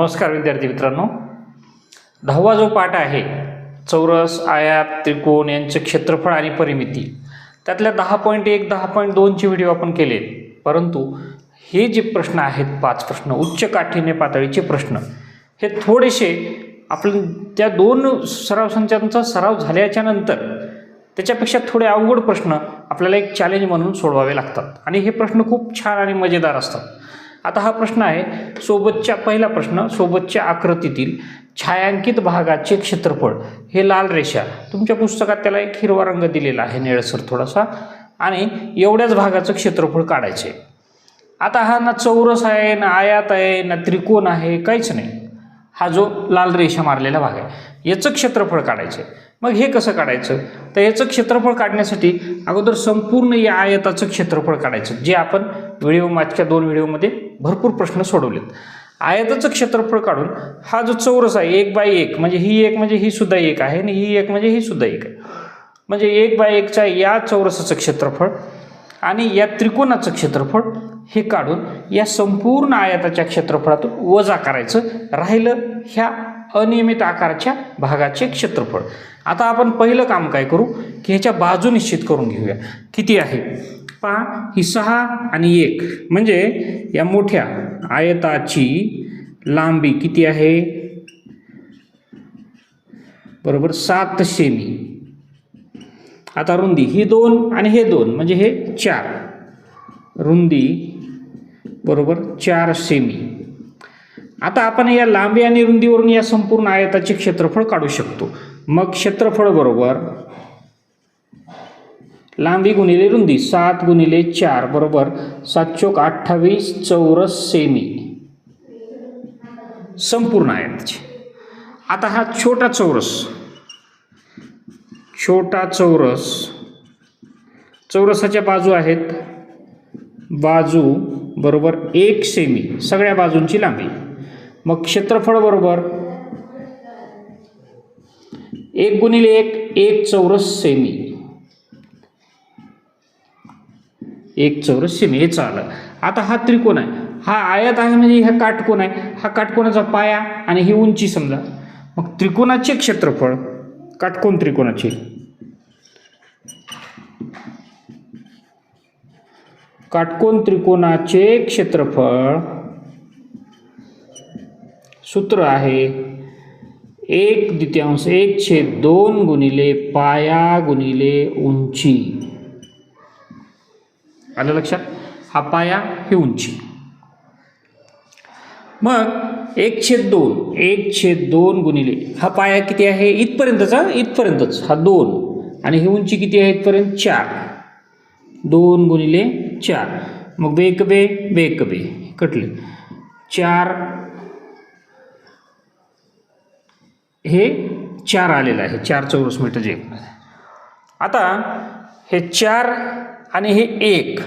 नमस्कार विद्यार्थी मित्रांनो. दहावा जो पाठ आहे चौरस आयात त्रिकोण यांचे क्षेत्रफळ आणि परिमिती. त्यातल्या दहा पॉईंट एक दहा पॉईंट दोनचे व्हिडिओ आपण केले. परंतु हे जे प्रश्न आहेत पाच प्रश्न उच्च काठीण्य पातळीचे प्रश्न हे थोडेसे आपण त्या दोन सराव संचांचा सराव झाल्याच्यानंतर त्याच्यापेक्षा थोडे अवघड प्रश्न आपल्याला एक चॅलेंज म्हणून सोडवावे लागतात. आणि हे प्रश्न खूप छान आणि मजेदार असतात. आता हा प्रश्न आहे सोबतच्या पहिला प्रश्न सोबतच्या आकृतीतील छायांकित भागाचे क्षेत्रफळ हे लाल रेषा. तुमच्या पुस्तकात त्याला एक हिरवा रंग दिलेला आहे निळसर थोडासा. आणि एवढ्याच भागाचं क्षेत्रफळ काढायचे आता हा ना चौरस आहे ना आयात आहे ना त्रिकोण आहे काहीच नाही. हा जो लाल रेषा मारलेला भाग आहे याचं क्षेत्रफळ काढायचं मग हे कसं काढायचं? तर याचं क्षेत्रफळ काढण्यासाठी अगोदर संपूर्ण या आयताचं क्षेत्रफळ काढायचं जे आपण व्हिडिओ मागच्या दोन व्हिडिओमध्ये भरपूर प्रश्न सोडवलेत. आयताचं क्षेत्रफळ काढून हा जो चौरस आहे एक बाय एक म्हणजे ही एक म्हणजे ही सुद्धा एक आहे आणि ही एक म्हणजे ही सुद्धा एक आहे. म्हणजे एक बाय एकच्या या चौरसाचं क्षेत्रफळ आणि या त्रिकोणाचं क्षेत्रफळ हे काढून या संपूर्ण आयताच्या क्षेत्रफळातून वजा करायचं राहिलं ह्या अनियमित आकाराच्या भागाचे क्षेत्रफळ. आता आपण पहिलं काम काय करू? की ह्याच्या बाजू निश्चित करून घेऊया. किती आहे? पहा ही सहा आणि एक. म्हणजे या मोठ्या आयताची लांबी किती आहे? बरोबर सात सेमी. आता रुंदी ही दोन आणि हे दोन. म्हणजे हे चार. रुंदी बरोबर चार सेमी. आता आपण या लांबी आणि रुंदीवरून या संपूर्ण आयताचे क्षेत्रफळ काढू शकतो. मग क्षेत्रफळ बरोबर लांबी गुणिले रुंदी सात गुणिले चार बरोबर सात चोक अठ्ठावीस चौरस सेमी. संपूर्ण आयताचे. आता हा छोटा चौरस छोटा चौरस चौरसाच्या बाजू आहेत. बाजू बरोबर एक सेमी सगळ्या बाजूंची लांबी. मग क्षेत्रफळ बरोबर एक गुणिले एक एक चौरस सेमी. एक चौरस सेमी हे चालं आता हा त्रिकोण आहे. हा आयत आहे म्हणजे हा काटकोण आहे. हा काटकोणाचा पाया आणि ही उंची समजा. मग त्रिकोणाचे क्षेत्रफळ काटकोण त्रिकोणाचे? काटकोण त्रिकोणाचे क्षेत्रफळ सूत्र आहे एक द्वितीयांश एक छेद दोन गुणिले पाया गुणिले उंची. आलं लक्षात? हा पाया ही उंची. मग एक छेद दोन एक छेद दोन गुणिले हा पाया किती आहे? इथपर्यंतचा इथपर्यंतच. हा दोन. आणि ही उंची किती आहे इथपर्यंत? चार. दोन गुणिले चार. मग बेक बे बेक बे. कटले. चार हे चार आलेलं आहे चार चौरस मीटर जे. आता हे चार आणि हे एक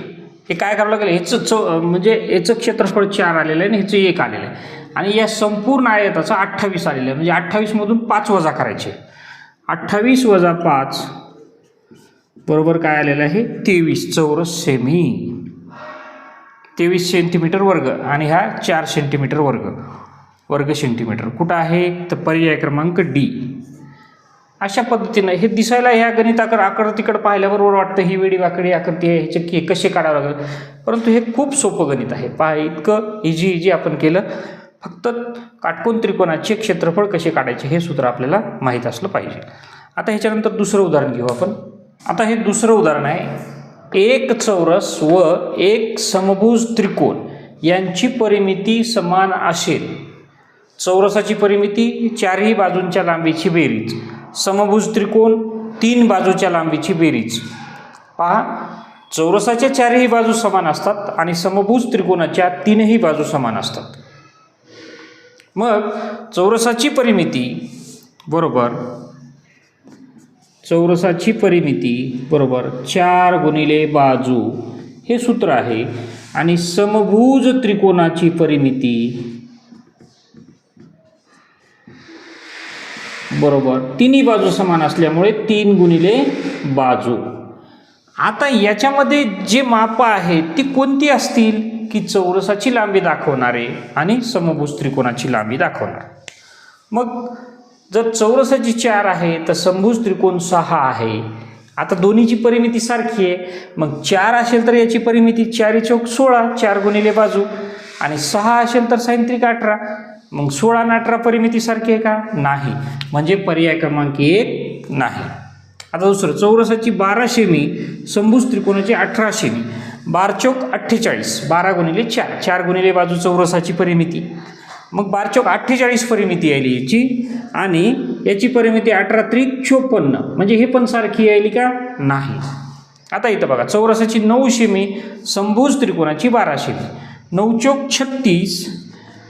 हे काय करावं लागेल? ह्याचं चौ म्हणजे याचं क्षेत्रफळ चार आलेलं आहे आणि ह्याचं एक आलेलं आहे. आणि या संपूर्ण आयताचं अठ्ठावीस आलेलं आहे. म्हणजे अठ्ठावीसमधून पाच वजा करायचे. अठ्ठावीस वजा पाच बरोबर काय आलेलं आहे? तेवीस चौरस सेमी तेवीस सेंटीमीटर वर्ग आणि हा चार सेंटीमीटर वर्ग. वर्ग सेंटीमीटर कुठं आहे? तर पर्याय क्रमांक डी अशा पद्धतीनं हे दिसायला ह्या गणिताकर तिकडं पाहिल्याबरोबर वाटतं ही वेडी वाकडी आकृती आहे ह्याचे की कसे काढावं लागेल? परंतु हे खूप सोपं गणित आहे. पहा इतकं इजी इजी आपण केलं. फक्त काटकोन त्रिकोणाचे क्षेत्रफळ कसे काढायचे हे सूत्र आपल्याला माहीत असलं पाहिजे. आता ह्याच्यानंतर दुसरं उदाहरण घेऊ आपण. आता हे दुसरं उदाहरण आहे. एक चौरस व एक समभुज त्रिकोण यांची परिमिती समान असेल. चौरसाची परिमिती चारही बाजूंच्या लांबीची बेरीज. समभुज त्रिकोण तीन बाजूच्या लांबीची बेरीज. पहा चौरसाच्या चारही बाजू समान असतात आणि समभुज त्रिकोणाच्या तीनही बाजू समान असतात. मग चौरसाची परिमिती बरोबर चौरसाची परिमिती बरोबर चार गुणिले बाजू हे सूत्र आहे. आणि समभुज त्रिकोणाची परिमिती बरोबर. तिन्ही बाजू समान असल्यामुळे तीन गुणिले बाजू. आता याच्यामध्ये जे मापं आहेत ती कोणती असतील? की चौरसाची लांबी दाखवणारे आणि समभुज त्रिकोणाची लांबी दाखवणार. मग जर चौरसाची चार आहे तर समभुज त्रिकोण सहा आहे. आता दोन्हीची परिमिती सारखी आहे. मग चार असेल तर याची परिमिती चारी चौक सोळा चार गुणिले बाजू. आणि सहा असेल तर सायंत्रिक अठरा. मग सोळा आणि अठरा परिमिती सारखी आहे का? नाही. म्हणजे पर्याय क्रमांक एक नाही. आता दुसरं चौरसाची बारा शेमी संभूज त्रिकोणाची अठरा शेमी बारचौक अठ्ठेचाळीस बारा गुणिले चार चार गुणिले बाजू चौरसाची परिमिती. मग बारचौक अठ्ठेचाळीस परिमिती आली याची आणि याची परिमिती अठरा त्रिक चोपन्न. म्हणजे हे पण सारखी यायली का? नाही. आता इथं बघा चौरसाची नऊ शेमी संभूज त्रिकोणाची बारा शेमी नऊ चौक छत्तीस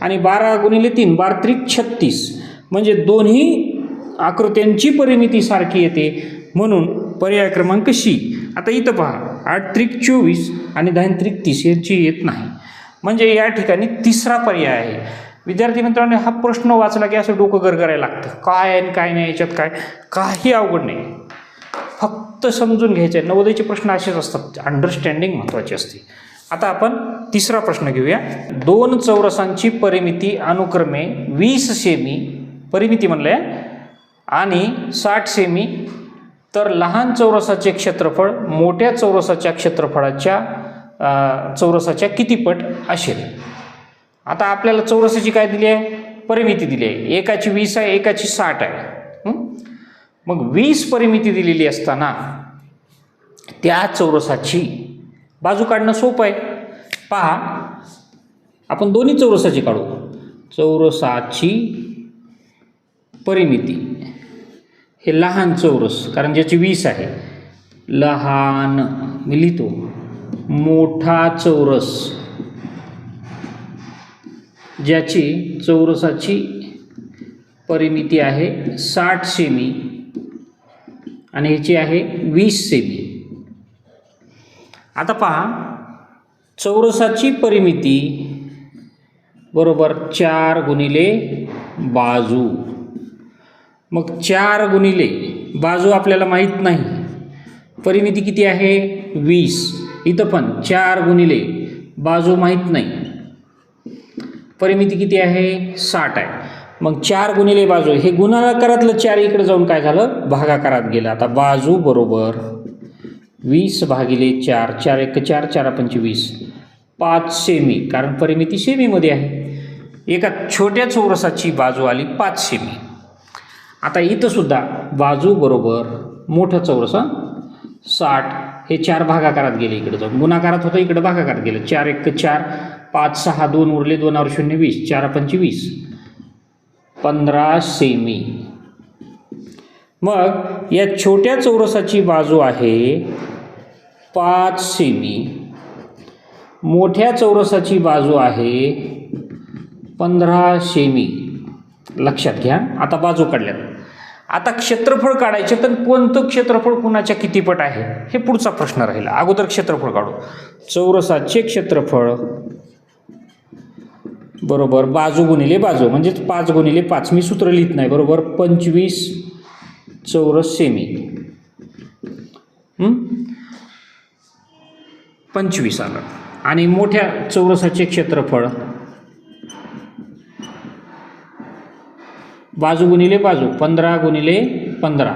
आणि बारा गुणिले तीन बार त्रिक छत्तीस. म्हणजे दोन्ही आकृत्यांची परिमिती सारखी येते. म्हणून पर्याय क्रमांक शी आता इथं पहा. आठ त्रिक चोवीस आणि दहा त्रिक तीस यांची येत नाही. म्हणजे या ठिकाणी तिसरा पर्याय आहे. विद्यार्थी मित्रांनो हा प्रश्न वाचला की असं डोकं गरगरायला लागतं. काय आहे आणि काय नाही याच्यात काय? काही अवघड नाही. फक्त समजून घ्यायचं आहे नवोदयचे प्रश्न असेच असतात. अंडरस्टँडिंग महत्त्वाची असते. आता आपण तिसरा प्रश्न घेऊया. दोन चौरसांची परिमिती अनुक्रमे वीस सेमी परिमिती म्हणलंय आणि साठ सेमी तर लहान चौरसाचे क्षेत्रफळ मोठ्या चौरसाच्या क्षेत्रफळाच्या चौरसाच्या कितीपट असेल? आता आपल्याला चौरसाची काय दिली आहे? परिमिती दिली आहे. एकाची वीस आहे एकाची साठ आहे. मग वीस परिमिती दिलेली असताना त्या चौरसाची बाजू काढणं सोपं आहे. पहा आपण दोन्ही चौरसाची काढू. चौरसाची परिमिती. हे लहान चौरस कारण ज्याची वीस आहे. लहान मी लिहितो मोठा चौरस. ज्याची चौरसाची परिमिती आहे साठ सेमी. आणि ह्याची आहे वीस सेमी. आता पहा चौरसाची परिमिती बरोबर चार गुणिले बाजू. मग चार गुणिले बाजू आपल्याला माहीत नाही. परिमिती किती आहे? वीस. इथं पण चार गुणिले बाजू माहीत नाही. परिमिती किती आहे? साठ आहे. मग चार गुणिले बाजू हे गुणाकारातलं चार इकडे जाऊन काय झालं? भागाकारात गेलं. आता बाजू बरोबर वीस भागिले चार चार एक चार चार पंचवीस. पाच सेमी कारण परिमिती सेमीमध्ये आहे. एका छोट्या चौरसाची बाजू आली पाच सेमी. आता इथंसुद्धा बाजू बरोबर मोठं चौरस साठ. हे चार भागाकारात गेले इकडे जाऊन. गुणाकारात होतं इकडे भागाकारात गेलं. चार एक चार. पाच सहा दोन उरले दोनावर शून्य वीस. चार पंचवीस. पंधरा सेमी. मग या छोट्या चौरसाची बाजू आहे पाच सेमी. मोठ्या चौरसाची बाजू आहे पंधरा सेमी. लक्षात घ्या. आता बाजू काढल्यात. आता क्षेत्रफळ काढायचे तर कोणतं क्षेत्रफळ कुणाच्या कितीपट आहे? हे पुढचा प्रश्न राहिला. अगोदर क्षेत्रफळ काढू. चौरसाचे क्षेत्रफळ बरोबर बाजू गुणिले बाजू म्हणजेच पाच गुणिले पाच. मी सूत्र लिहित नाही बरोबर? पंचवीस चौरस सेमी. पंचवीस आलं. आणि मोठ्या चौरसाचे क्षेत्रफळ बाजू गुणिले बाजू पंधरा गुणिले पंधरा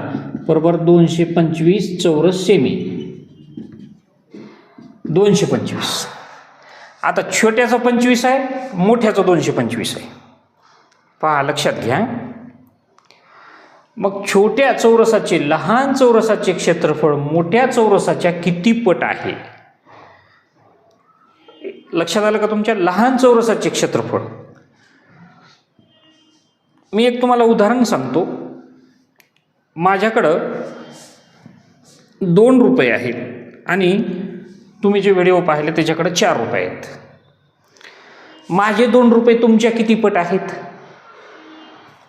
बरोबर दोनशे पंचवीस चौरस सेमी. दोनशे पंचवीस. आता छोट्याचं पंचवीस आहे मोठ्याचं दोनशे पंचवीस आहे. पहा लक्षात घ्या. मग छोट्या चौरसाचे लहान चौरसाचे क्षेत्रफळ मोठ्या चौरसाच्या किती पट आहे? लक्षात आलं का तुमच्या लहान चौरसाचे क्षेत्रफळ? मी एक तुम्हाला उदाहरण सांगतो. माझ्याकडं दोन रुपये आहेत आणि तुम्ही जे व्हिडिओ पाहिले त्याच्याकडं चार रुपये आहेत. माझे दोन रुपये तुमच्या किती पट आहेत?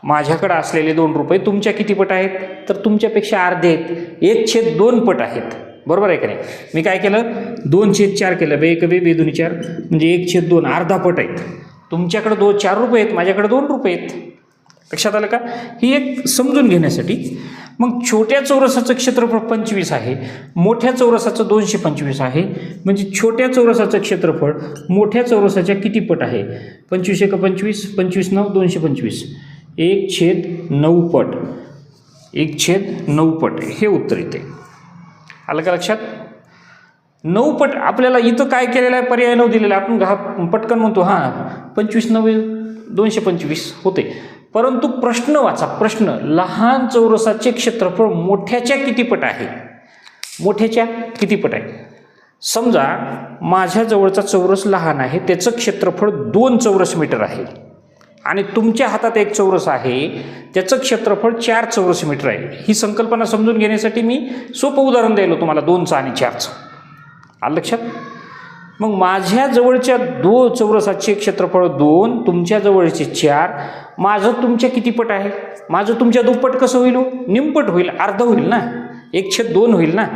माझ्याकडं असलेले दोन रुपये तुमच्या किती पट आहेत? तर तुमच्यापेक्षा अर्धे आहेत. एक छेद दोन पट आहेत. बरोबर आहे का नाही? मी काय केलं? दोन छेद चार केलं. बे एक बे बे दोन्ही चार. म्हणजे एक छेद दोन. अर्धा पट आहेत. तुमच्याकडं दोन चार रुपये आहेत माझ्याकडे दोन रुपये आहेत. लक्षात आलं का? ही एक समजून घेण्यासाठी. मग छोट्या चौरसाचं क्षेत्रफळ पंचवीस आहे. मोठ्या चौरसाचं दोनशे पंचवीस आहे. म्हणजे छोट्या चौरसाचं क्षेत्रफळ मोठ्या चौरसाच्या किती पट आहे? पंचवीस एक पंचवीस पंचवीस नऊ दोनशे पंचवीस. एक छेद नऊ पट. एक छेद नऊ पट. हे उत्तर येते. आलं का लक्षात? नऊ पट आपल्याला इथं काय केलेलं आहे? पर्याय नऊ दिलेला. आहे. आपण घा पटकन म्हणतो हां पंचवीस नऊ दोनशे पंचवीस होते. परंतु प्रश्न वाचा प्रश्न. लहान चौरसाचे क्षेत्रफळ मोठ्याच्या किती पट आहे? मोठ्याच्या किती पट आहे? समजा माझ्याजवळचा चौरस लहान आहे त्याचं क्षेत्रफळ दोन चौरस मीटर आहे. आणि तुमच्या हातात एक चौरस आहे त्याचं क्षेत्रफळ चार चौरस मीटर आहे. ही संकल्पना समजून घेण्यासाठी मी सोपं उदाहरण द्यायलो तुम्हाला दोनचं आणि चारचं. आलं लक्षात? मग माझ्या जवळच्या दो चौरसाचे क्षेत्रफळ दोन तुमच्या जवळचे चार माझं तुमच्या कितीपट आहे? माझं तुमच्या दुप्पट कसं होईल हो? निमपट होईल अर्ध होईल ना? एकशे दोन होईल ना?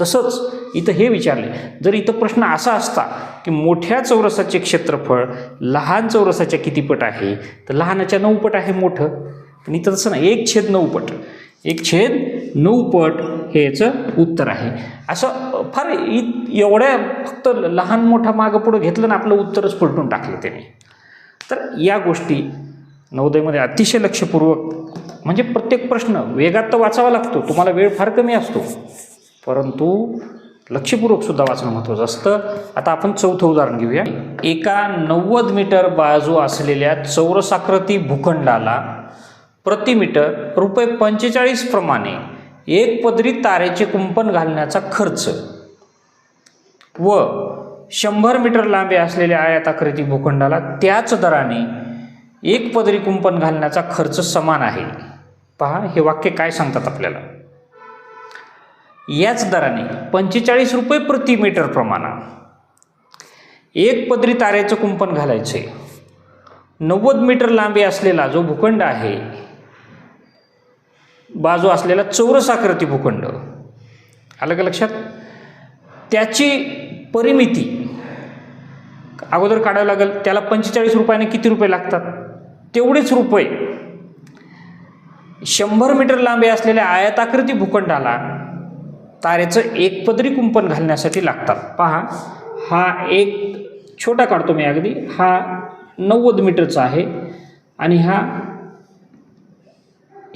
तसंच इथं हे विचारले. जर इथं प्रश्न असा असता की मोठ्या चौरसाचे क्षेत्रफळ लहान चौरसाच्या किती पट आहे? तर लहानाच्या नऊ पट आहे मोठं. पण इथं तसं नाही. एक छेद नऊ पट. एक छेद नऊ पट हे याचं उत्तर आहे. असं फार इ एवढ्या फक्त लहान मोठा मागं पुढं घेतलं ना आपलं उत्तरच पलटून टाकलं त्याने. तर या गोष्टी नवोदयमध्ये अतिशय लक्षपूर्वक म्हणजे प्रत्येक प्रश्न वेगात तर वाचावा लागतो. तुम्हाला वेळ फार कमी असतो. परंतु लक्षपूर्वक सुद्धा वाचणं महत्त्वाचं असतं. आता आपण चौथं उदाहरण घेऊया. एका नव्वद मीटर बाजू असलेल्या चौरसाकृती भूखंडाला प्रति मीटर रुपये पंचेचाळीस प्रमाणे एक पदरी तारेचे कुंपण घालण्याचा खर्च व शंभर मीटर लांबी असलेल्या आयताकृती भूखंडाला त्याच दराने एक पदरी कुंपण घालण्याचा खर्च समान आहे. पहा हे वाक्य काय सांगतात आपल्याला? याच दराने पंचेचाळीस रुपये प्रति मीटर प्रमाणा. एक पदरी ताऱ्याचं कुंपण घालायचे. नव्वद मीटर लांबी असलेला जो भूखंड आहे बाजू असलेला चौरस आकृती भूखंड. आलं का लक्षात? त्याची परिमिती अगोदर काढावं लागेल. त्याला पंचेचाळीस रुपयाने किती रुपये लागतात? तेवढेच रुपये. शंभर मीटर लांबी असलेल्या आयताकृती भूखंडाला तारेचं एक पदरी कुंपण घालण्यासाठी लागतात. पहा हा एक छोटा काढतो मी अगदी. हा नव्वद मीटरचा आहे आणि हा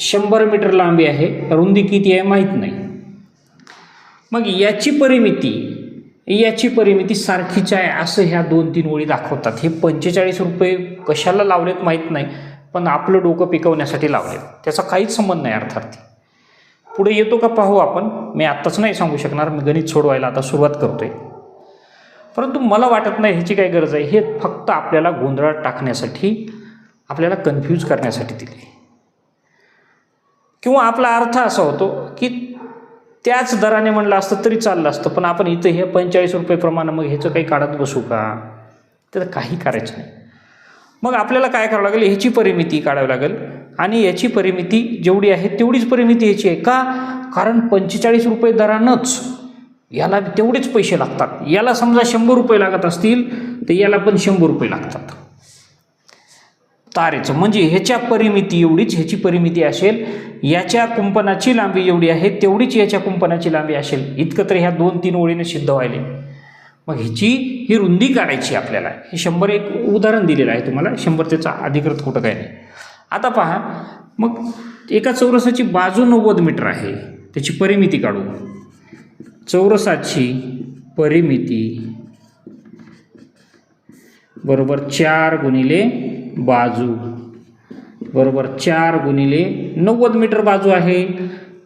शंभर मीटर लांबी आहे. रुंदी किती आहे माहीत नाही. मग याची परिमिती याची परिमिती सारखीच आहे असं ह्या दोन तीन ओळी दाखवतात. हे पंचेचाळीस रुपये कशाला लावलेत माहीत नाही पण आपलं डोकं पिकवण्यासाठी लावलेत. त्याचा काहीच संबंध नाही अर्थार्थी पुढे येतो का पाहू आपण. मी आत्ताच नाही सांगू शकणार मी गणित सोडवायला आता सुरुवात करतो आहे परंतु मला वाटत नाही ह्याची काय गरज आहे. हे फक्त आपल्याला गोंधळात टाकण्यासाठी आपल्याला कन्फ्यूज करण्यासाठी दिले. किंवा आपला अर्थ असा होतो की त्याच दराने म्हणलं असतं तरी चाललं असतं पण आपण इथं हे पंचेचाळीस रुपये प्रमाणे मग ह्याचं काही काढत बसू का? तर काही करायचं नाही. मग आपल्याला काय करावं लागेल? ह्याची परिमिती काढावी लागेल. आणि याची परिमिती जेवढी आहे तेवढीच परिमिती ह्याची आहे का? कारण पंचेचाळीस रुपये दरानंच याला तेवढेच पैसे लागतात. याला समजा शंभर रुपये लागत असतील तर याला पण शंभर रुपये लागतात. तारेचं. म्हणजे ह्याच्या परिमिती एवढीच ह्याची परिमिती असेल याच्या कुंपणाची लांबी एवढी आहे तेवढीच याच्या कुंपणाची लांबी असेल. इतकं तर ह्या दोन तीन ओळीने सिद्ध व्हायले. मग ह्याची ही रुंदी काढायची आपल्याला. हे शंभर एक उदाहरण दिलेलं आहे तुम्हाला. शंभर त्याचा अधिकृत कुठं काय नाही. आता पहा मग एका चौरसाची बाजू नव्वद मीटर आहे. त्याची परिमिती काढू. चौरसाची परिमिती बरोबर चार गुणिले बाजू. बरोबर चार गुणिले नव्वद मीटर बाजू आहे.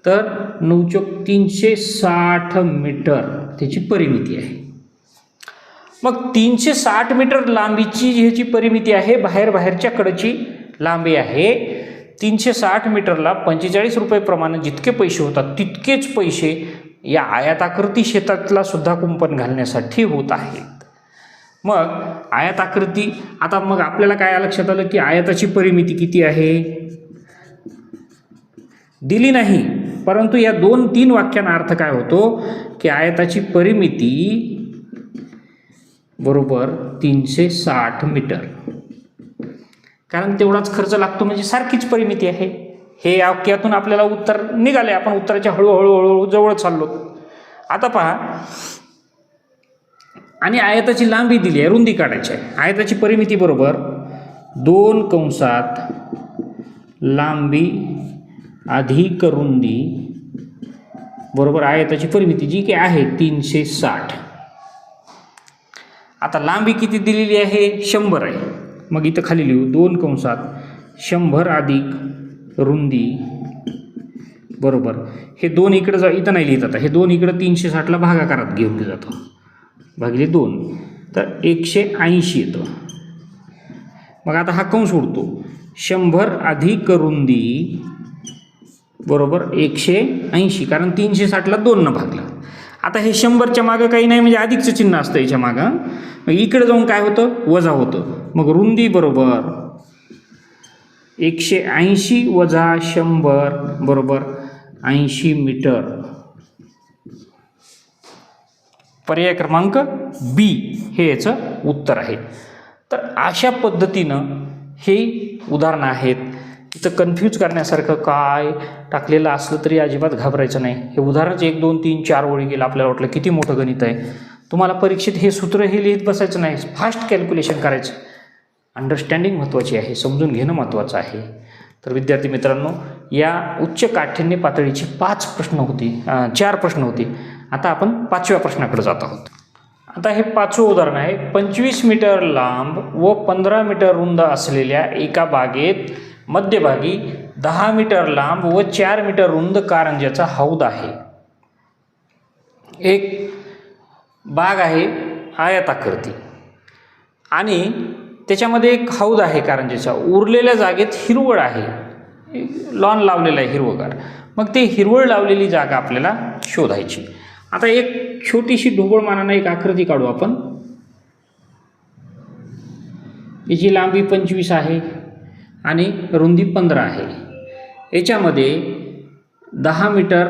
तर नऊ चौक तीनशे साठ मीटर त्याची परिमिती आहे. मग तीनशे साठ मीटर लांबीची ह्याची परिमिती आहे बाहेर बाहेरच्या कडची लांबी आहे. तीनशे साठ मीटरला पंचेचाळीस रुपये प्रमाणे जितके पैसे होतात तितकेच पैसे या आयाताकृती शेतातला सुद्धा कुंपण घालण्यासाठी होत आहेत. मग आयताकृती आता मग आपल्याला काय लक्षात आलं की आयताची परिमिती किती आहे? दिली नाही परंतु या दोन तीन वाक्यांना अर्थ काय होतो? की आयताची परिमिती बरोबर तीनशे साठ मीटर. कारण तेवढाच खर्च लागतो म्हणजे सारखीच परिमिती आहे. हे वाक्यातून आपल्याला उत्तर निघाले आपण उत्तराच्या हळूहळू हळूहळू जवळ चाललो. आता पहा. आणि आयताची लांबी दिली आहे रुंदी काढायची आहे. आयताची परिमिती बरोबर दोन कंसात लांबी अधिक रुंदी. बरोबर आयताची परिमिती जी काही आहे तीनशे साठ. आता लांबी किती दिलेली आहे? शंभर आहे. मग इथं खाली लिहू. दोन कंसात शंभर अधिक रुंदी. बरोबर. हे दोन इकडं जा इथं नाही लिहित आता. हे दोन इकडं तीनशे साठला भागाकारात घेऊन जातो. भागिले दोन. तर एकशे ऐंशी येतं. मग आता हा कंस उडतो. शंभर अधिक रुंदी. बरोबर. एकशे ऐंशी. कारण तीनशे साठला दोननं भागला. आता हे शंभरच्या मागं काही नाही म्हणजे अधिकचं चिन्ह असतं याच्या मागं. मग इकडे जाऊन काय होतं? वजा होतं. मग रुंदी बरोबर एकशे ऐंशी वजा शंभर बरोबर ऐंशी मीटर. पर्याय क्रमांक बी हे याचं उत्तर आहे. तर अशा पद्धतीनं हे उदाहरणं आहेत. नुसतं कन्फ्यूज करण्यासारखं काय टाकलेलं असलं तरी अजिबात घाबरायचं नाही. हे उदाहरणच एक दोन तीन चार ओळी गेलं आपल्याला वाटलं किती मोठं गणित आहे. तुम्हाला परीक्षेत हे सूत्र हे लिहित बसायचं नाही. फास्ट कॅल्क्युलेशन करायचं. अंडरस्टँडिंग महत्त्वाची आहे. समजून घेणं महत्त्वाचं आहे. तर विद्यार्थी मित्रांनो या उच्च काठिण्य पातळीची पाच प्रश्न होती. चार प्रश्न होते. आता आपण पाचव्या प्रश्नाकडे जात आहोत. आता हे पाचवं उदाहरण आहे. पंचवीस मीटर लांब व पंधरा मीटर रुंद असलेल्या एका बागेत मध्यभागी दहा मीटर लांब व चार मीटर रुंद कारंज्याचा हौद आहे. एक बाग आहे आयताकृती आणि त्याच्यामध्ये एक हौद आहे कारंजेचा उरलेल्या जागेत हिरवळ आहे. लॉन लावलेलं आहे हिरवगार. मग ते हिरवळ लावलेली जागा आपल्याला शोधायची. आता एक छोटीशी ढोबळमानानं एक आकृती काढू आपण. याची लांबी पंचवीस आहे आणि रुंदी पंधरा आहे. याच्यामध्ये दहा मीटर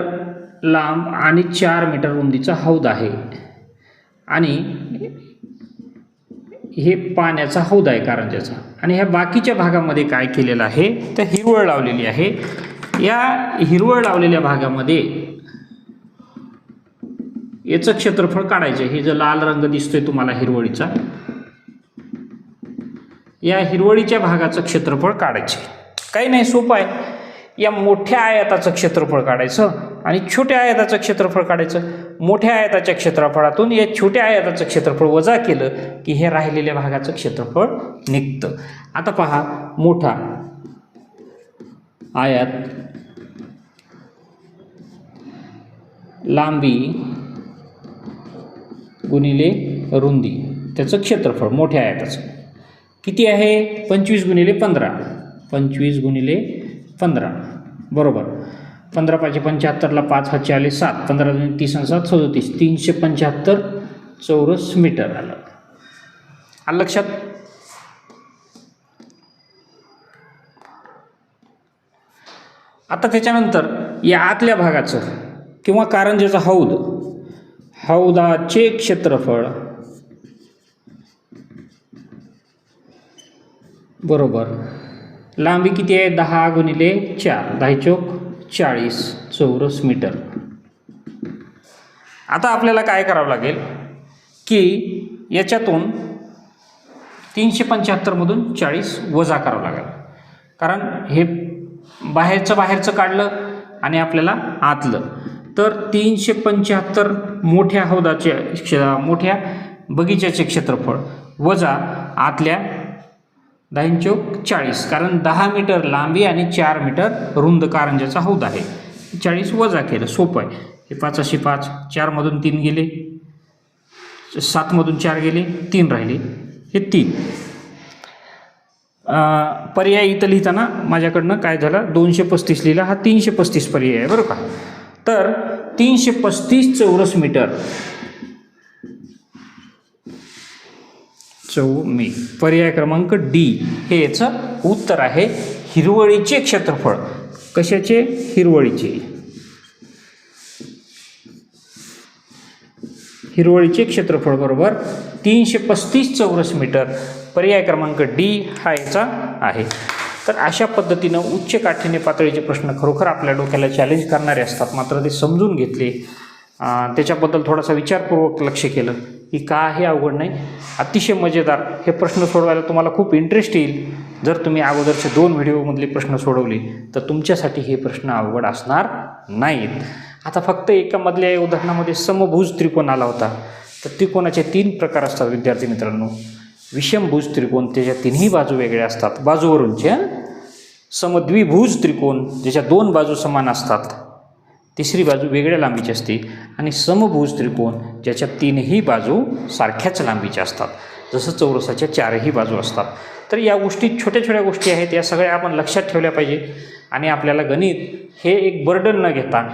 लांब आणि चार मीटर रुंदीचा हौद आहे. आणि हे पाण्याचा हौद आहे कारंजाचा आणि ह्या बाकीच्या भागामध्ये काय केलेलं आहे? तर हिरवळ लावलेली आहे. या हिरवळ लावलेल्या भागामध्ये याचं क्षेत्रफळ काढायचं हे जो लाल रंग दिसतोय तुम्हाला हिरवळीचा या हिरवळीच्या भागाचं क्षेत्रफळ काढायचे. काही नाही सोपं आहे. या मोठ्या आयताचं क्षेत्रफळ काढायचं आणि छोट्या आयताचं क्षेत्रफळ काढायचं. मोठ्या आयताच्या क्षेत्रफळातून या छोट्या आयताचं क्षेत्रफळ वजा केलं की हे राहिलेल्या भागाचं क्षेत्रफळ निघतं. आता पहा मोठा आयात. लांबी गुणिले रुंदी. त्याचं क्षेत्रफळ मोठ्या आयताचं. किती आहे? पंचवीस गुणिले पंधरा. पंचवीस गुणिले पंधरा. बरोबर. पंधरा पाचशे पंच्याहत्तरला पाच हातचे आले सात. पंधरा दोन तीस आणि सात सदोतीस. तीनशे पंच्याहत्तर चौरस मीटर आलं. आलं लक्षात? आता त्याच्यानंतर या आतल्या भागाचं किंवा कारंजाचं हौद. हौदाचे क्षेत्रफळ. बरोबर. लांबी किती आहे? दहा गुणिले चार. दहा चौक चाळीस चौरस मीटर. आता आपल्याला काय करावं लागेल? की याच्यातून तीनशे पंच्याहत्तरमधून चाळीस वजा करावं लागेल. कारण हे बाहेरचं बाहेरचं काढलं आणि आपल्याला आतलं. तर तीनशे पंच्याहत्तर मोठ्या हौदाचे क्ष मोठ्या बगीच्याचे क्षेत्रफळ वजा आतल्या दहा चौक चाळीस. कारण दहा मीटर लांबी आणि चार मीटर रुंद कारंजाचा हौद आहे. चाळीस वजा केलं सोपं आहे. हे पाचशे पाच चारमधून तीन गेले. सातमधून चार गेले तीन राहिले. हे तीन. पर्याय इथं लिहिताना माझ्याकडनं काय झालं? दोनशे पस्तीस लिहिला हा तीनशे पस्तीस पर्याय आहे बरं का? तर तीनशे पस्तीस चौरस मीटर. चौमी. पर्याय क्रमांक डी. हे याचं उत्तर आहे हिरवळीचे क्षेत्रफळ. कशाचे? हिरवळीचे. हिरवळीचे क्षेत्रफळ बरोबर तीनशे पस्तीस चौरस मीटर. पर्याय क्रमांक डी हा याचा आहे. तर अशा पद्धतीनं उच्च काठिण्य पातळीचे प्रश्न खरोखर आपल्या डोक्याला चॅलेंज करणारे असतात. मात्र ते समजून घेतले. त्याच्याबद्दल थोडासा विचारपूर्वक लक्ष केलं. की हे अवघड नाही. अतिशय मजेदार हे प्रश्न सोडवायला तुम्हाला खूप इंटरेस्ट येईल. जर तुम्ही अगोदरचे दोन व्हिडिओमधले प्रश्न सोडवले तर तुमच्यासाठी हे प्रश्न अवघड असणार नाहीत. आता फक्त एकामधल्या उदाहरणामध्ये समभुज त्रिकोण आला होता. तर त्रिकोणाचे तीन प्रकार असतात विद्यार्थी मित्रांनो. विषमभुज त्रिकोण त्याच्या तिन्ही बाजू वेगळ्या असतात. बाजूवरूनचे समद्विभुज त्रिकोण ज्याच्या दोन बाजू समान असतात. तिसरी बाजू वेगळ्या लांबीची असते. आणि समभुज त्रिकोण ज्याच्या तीनही बाजू सारख्याच लांबीच्या असतात. जसं चौरसाच्या चारही बाजू असतात. तर या गोष्टी छोट्या छोट्या गोष्टी आहेत या सगळ्या आपण लक्षात ठेवल्या पाहिजे. आणि आपल्याला गणित हे एक बर्डन न घेता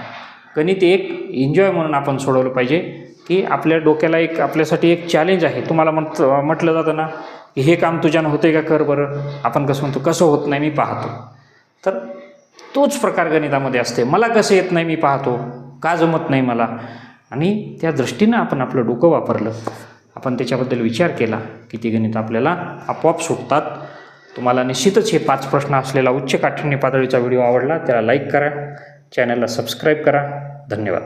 गणित एक एन्जॉय म्हणून आपण सोडवलं पाहिजे की आपल्या डोक्याला एक आपल्यासाठी एक चॅलेंज आहे. तुम्हाला म्हट म्हटलं जातं ना की हे काम तुझ्यानं होते का? कर बरं. आपण कसं म्हणतो कसं होत नाही मी पाहतो. तर तोच प्रकार गणितामध्ये असते. मला कसं येत नाही मी पाहतो? का जमत नाही मला? आणि त्या दृष्टीनं आपण आपलं डोकं वापरलं. आपण त्याच्याबद्दल विचार केला की ते गणित आपल्याला आपोआप सुटतात तुम्हाला निश्चितच हे पाच प्रश्न असलेला उच्च काठिण्य पातळीचा व्हिडिओ आवडला त्याला लाईक करा. चॅनलला सबस्क्राईब करा. धन्यवाद.